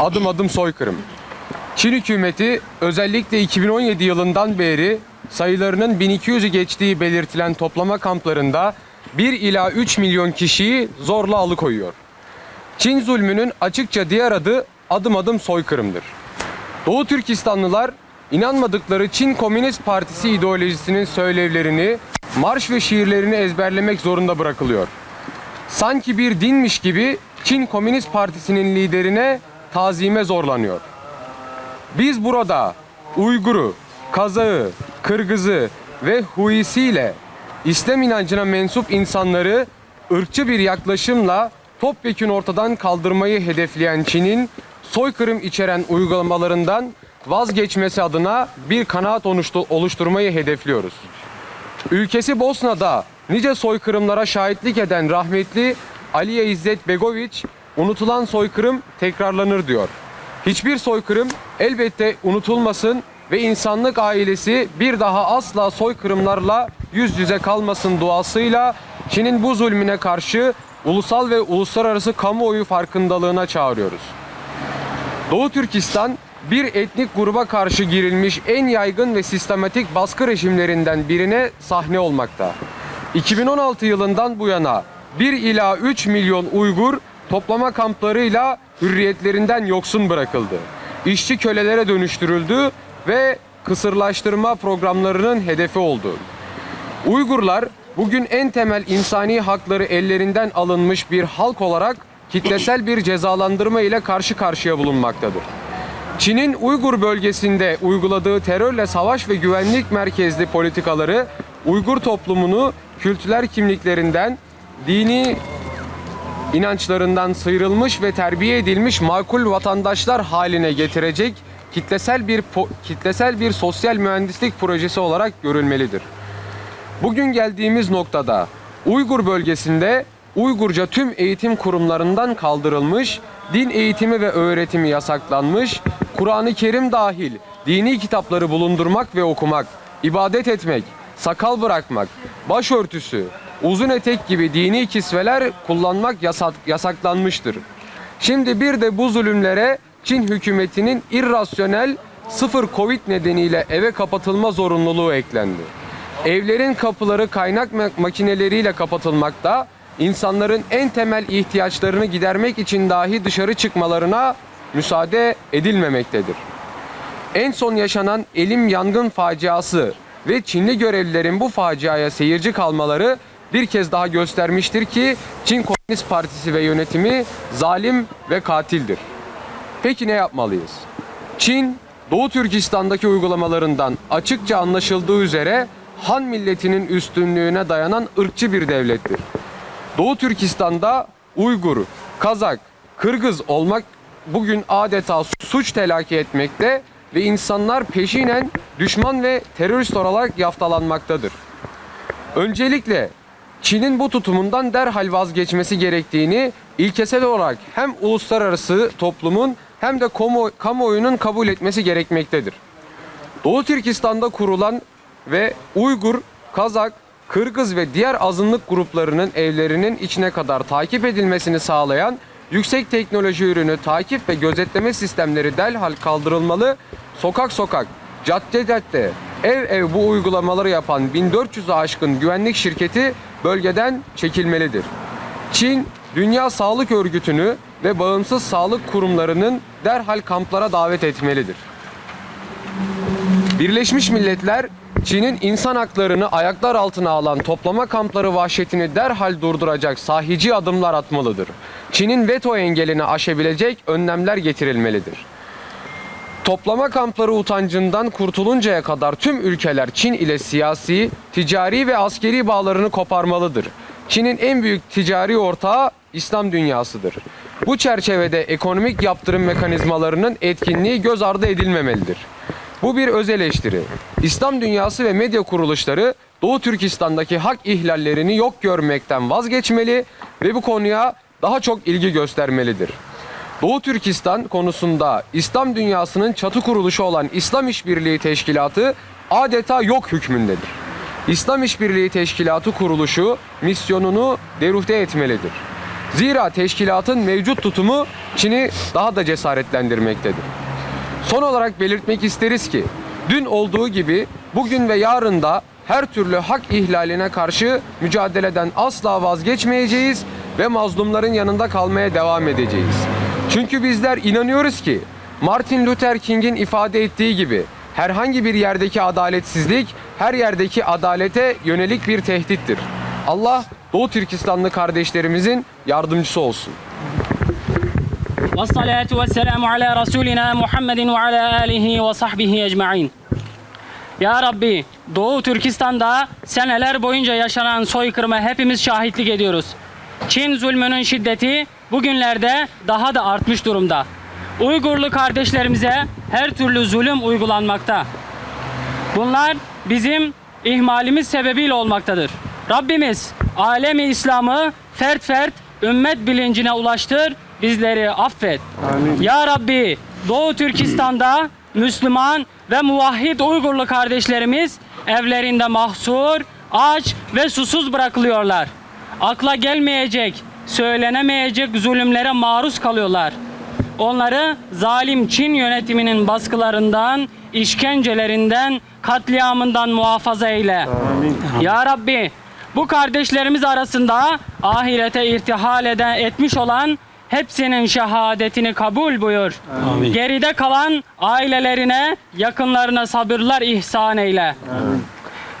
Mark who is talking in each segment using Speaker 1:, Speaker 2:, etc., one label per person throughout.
Speaker 1: Adım adım soykırım. Çin hükümeti özellikle 2017 yılından beri sayılarının 1200'ü geçtiği belirtilen toplama kamplarında 1 ila 3 milyon kişiyi zorla alıkoyuyor. Çin zulmünün açıkça diğer adı adım adım soykırımdır. Doğu Türkistanlılar inanmadıkları Çin Komünist Partisi ideolojisinin söylevlerini, marş ve şiirlerini ezberlemek zorunda bırakılıyor. Sanki bir dinmiş gibi Çin Komünist Partisi'nin liderine tazime zorlanıyor. Biz burada Uygur'u, Kazak'ı, Kırgız'ı ve Huisi'yle İslam inancına mensup insanları ırkçı bir yaklaşımla topyekün ortadan kaldırmayı hedefleyen Çin'in soykırım içeren uygulamalarından vazgeçmesi adına bir kanaat oluştu- oluşturmayı hedefliyoruz. Ülkesi Bosna'da nice soykırımlara şahitlik eden rahmetli Aliye İzzet Begoviç, unutulan soykırım tekrarlanır diyor. Hiçbir soykırım elbette unutulmasın ve insanlık ailesi bir daha asla soykırımlarla yüz yüze kalmasın duasıyla Çin'in bu zulmüne karşı ulusal ve uluslararası kamuoyu farkındalığına çağırıyoruz. Doğu Türkistan bir etnik gruba karşı girilmiş en yaygın ve sistematik baskı rejimlerinden birine sahne olmakta. 2016 yılından bu yana 1 ila 3 milyon Uygur toplama kamplarıyla hürriyetlerinden yoksun bırakıldı. İşçi kölelere dönüştürüldü ve kısırlaştırma programlarının hedefi oldu. Uygurlar bugün en temel insani hakları ellerinden alınmış bir halk olarak kitlesel bir cezalandırma ile karşı karşıya bulunmaktadır. Çin'in Uygur bölgesinde uyguladığı terörle savaş ve güvenlik merkezli politikaları Uygur toplumunu kültürel kimliklerinden, dini inançlarından sıyrılmış ve terbiye edilmiş makul vatandaşlar haline getirecek kitlesel bir kitlesel bir sosyal mühendislik projesi olarak görülmelidir. Bugün geldiğimiz noktada Uygur bölgesinde Uygurca tüm eğitim kurumlarından kaldırılmış, din eğitimi ve öğretimi yasaklanmış, Kur'an-ı Kerim dahil dini kitapları bulundurmak ve okumak, ibadet etmek, sakal bırakmak, başörtüsü, uzun etek gibi dini kisveler kullanmak yasak, yasaklanmıştır. Şimdi bir de bu zulümlere Çin hükümetinin irrasyonel sıfır Covid nedeniyle eve kapatılma zorunluluğu eklendi. Evlerin kapıları kaynak ma- makineleriyle kapatılmakta, insanların en temel ihtiyaçlarını gidermek için dahi dışarı çıkmalarına müsaade edilmemektedir. En son yaşanan elim yangın faciası ve Çinli görevlilerin bu faciaya seyirci kalmaları bir kez daha göstermiştir ki Çin Komünist Partisi ve yönetimi zalim ve katildir. Peki ne yapmalıyız? Çin, Doğu Türkistan'daki uygulamalarından açıkça anlaşıldığı üzere Han milletinin üstünlüğüne dayanan ırkçı bir devlettir. Doğu Türkistan'da Uygur, Kazak, Kırgız olmak bugün adeta suç telakki etmekte ve insanlar peşinen düşman ve terörist olarak yaftalanmaktadır. Öncelikle Çin'in bu tutumundan derhal vazgeçmesi gerektiğini ilkesel olarak hem uluslararası toplumun hem de kamu, kamuoyunun kabul etmesi gerekmektedir. Doğu Türkistan'da kurulan ve Uygur, Kazak, Kırgız ve diğer azınlık gruplarının evlerinin içine kadar takip edilmesini sağlayan yüksek teknoloji ürünü takip ve gözetleme sistemleri derhal kaldırılmalı, sokak sokak, cadde cadde, ev ev bu uygulamaları yapan 1400'ü aşkın güvenlik şirketi bölgeden çekilmelidir. Çin, Dünya Sağlık Örgütü'nü ve bağımsız sağlık kurumlarının derhal kamplara davet etmelidir. Birleşmiş Milletler Çin'in insan haklarını ayaklar altına alan toplama kampları vahşetini derhal durduracak sahici adımlar atmalıdır. Çin'in veto engelini aşabilecek önlemler getirilmelidir. Toplama kampları utancından kurtuluncaya kadar tüm ülkeler Çin ile siyasi, ticari ve askeri bağlarını koparmalıdır. Çin'in en büyük ticari ortağı İslam dünyasıdır. Bu çerçevede ekonomik yaptırım mekanizmalarının etkinliği göz ardı edilmemelidir. Bu bir öz eleştiri. İslam dünyası ve medya kuruluşları Doğu Türkistan'daki hak ihlallerini yok görmekten vazgeçmeli ve bu konuya daha çok ilgi göstermelidir. Doğu Türkistan konusunda İslam dünyasının çatı kuruluşu olan İslam İşbirliği Teşkilatı adeta yok hükmündedir. İslam İşbirliği Teşkilatı kuruluşu misyonunu deruhte etmelidir. Zira teşkilatın mevcut tutumu Çin'i daha da cesaretlendirmektedir. Son olarak belirtmek isteriz ki dün olduğu gibi bugün ve yarın da her türlü hak ihlaline karşı mücadeleden asla vazgeçmeyeceğiz ve mazlumların yanında kalmaya devam edeceğiz. Çünkü bizler inanıyoruz ki Martin Luther King'in ifade ettiği gibi herhangi bir yerdeki adaletsizlik her yerdeki adalete yönelik bir tehdittir. Allah Doğu Türkistanlı kardeşlerimizin yardımcısı olsun.
Speaker 2: Vessalatu vesselamu ala Resulina Muhammedin ve ala alihi ve sahbihi ecma'in. Ya Rabbi, Doğu Türkistan'da seneler boyunca yaşanan soykırıma hepimiz şahitlik ediyoruz. Çin zulmünün şiddeti bugünlerde daha da artmış durumda. Uygurlu kardeşlerimize her türlü zulüm uygulanmakta. Bunlar bizim ihmalimiz sebebiyle olmaktadır. Rabbimiz alemi İslam'ı fert fert ümmet bilincine ulaştır, bizleri affet. Ya Rabbi Doğu Türkistan'da Müslüman ve muvahhid Uygurlu kardeşlerimiz evlerinde mahsur, aç ve susuz bırakılıyorlar. Akla gelmeyecek, söylenemeyecek zulümlere maruz kalıyorlar. Onları zalim Çin yönetiminin baskılarından, işkencelerinden, katliamından muhafaza eyle. Ya Rabbi bu kardeşlerimiz arasında ahirete irtihal eden, etmiş olan hepsinin şehadetini kabul buyur. Geride kalan ailelerine, yakınlarına sabırlar ihsan eyle.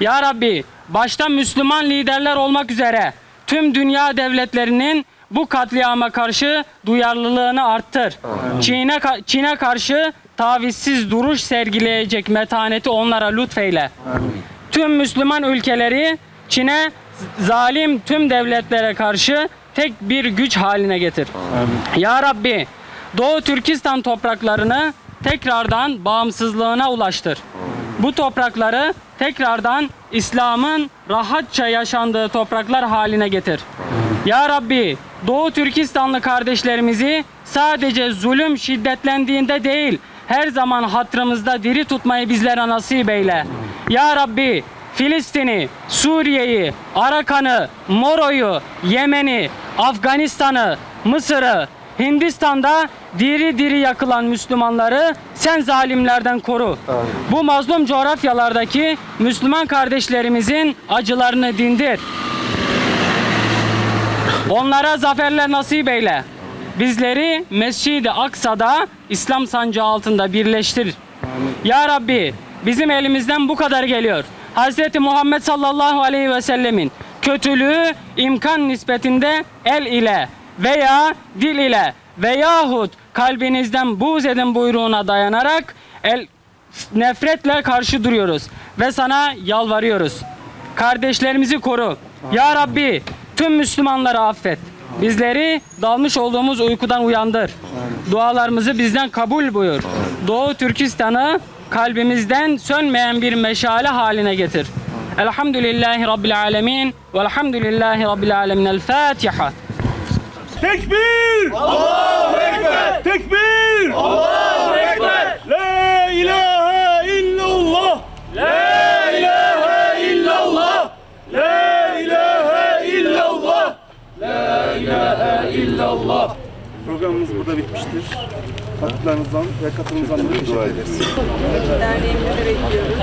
Speaker 2: Ya Rabbi başta Müslüman liderler olmak üzere tüm dünya devletlerinin bu katliama karşı duyarlılığını arttır. Çin'e Çin'e karşı tavizsiz duruş sergileyecek metaneti onlara lütfeyle. Tüm Müslüman ülkeleri Çin'e zalim tüm devletlere karşı tek bir güç haline getir. Ya Rabbi Doğu Türkistan topraklarını tekrardan bağımsızlığına ulaştır. Bu toprakları tekrardan İslam'ın rahatça yaşandığı topraklar haline getir. Ya Rabbi Doğu Türkistanlı kardeşlerimizi sadece zulüm şiddetlendiğinde değil her zaman hatırımızda diri tutmayı bizlere nasip eyle. Ya Rabbi Filistin'i, Suriye'yi, Arakan'ı, Moro'yu, Yemen'i, Afganistan'ı, Mısır'ı, Hindistan'da diri diri yakılan Müslümanları sen zalimlerden koru. Bu mazlum coğrafyalardaki Müslüman kardeşlerimizin acılarını dindir. Onlara zaferler nasip eyle. Bizleri Mescid-i Aksa'da İslam sancağı altında birleştir. Ya Rabbi bizim elimizden bu kadar geliyor. Hz. Muhammed sallallahu aleyhi ve sellemin kötülüğü imkan nispetinde el ile veya dil ile veyahut kalbinizden buğz edin buyruğuna dayanarak el nefretle karşı duruyoruz ve sana yalvarıyoruz. Kardeşlerimizi koru. Ya Rabbi tüm Müslümanları affet. Bizleri dalmış olduğumuz uykudan uyandır. Dualarımızı bizden kabul buyur. Doğu Türkistan'ı kalbimizden sönmeyen bir meşale haline getir. Elhamdülillahi Rabbil alemin. Velhamdülillahi Rabbil alemin. El Fatiha.
Speaker 3: Tekbir! Allahu Ekber! Tekbir! Allahu Ekber! La ilahe illallah! La ilahe illallah! La ilahe illallah! La ilahe illallah! Programımız burada bitmiştir. Katkılarınızdan ve katılımınızdan dolayı teşekkür ederiz.
Speaker 4: Derneğimizi bekliyoruz.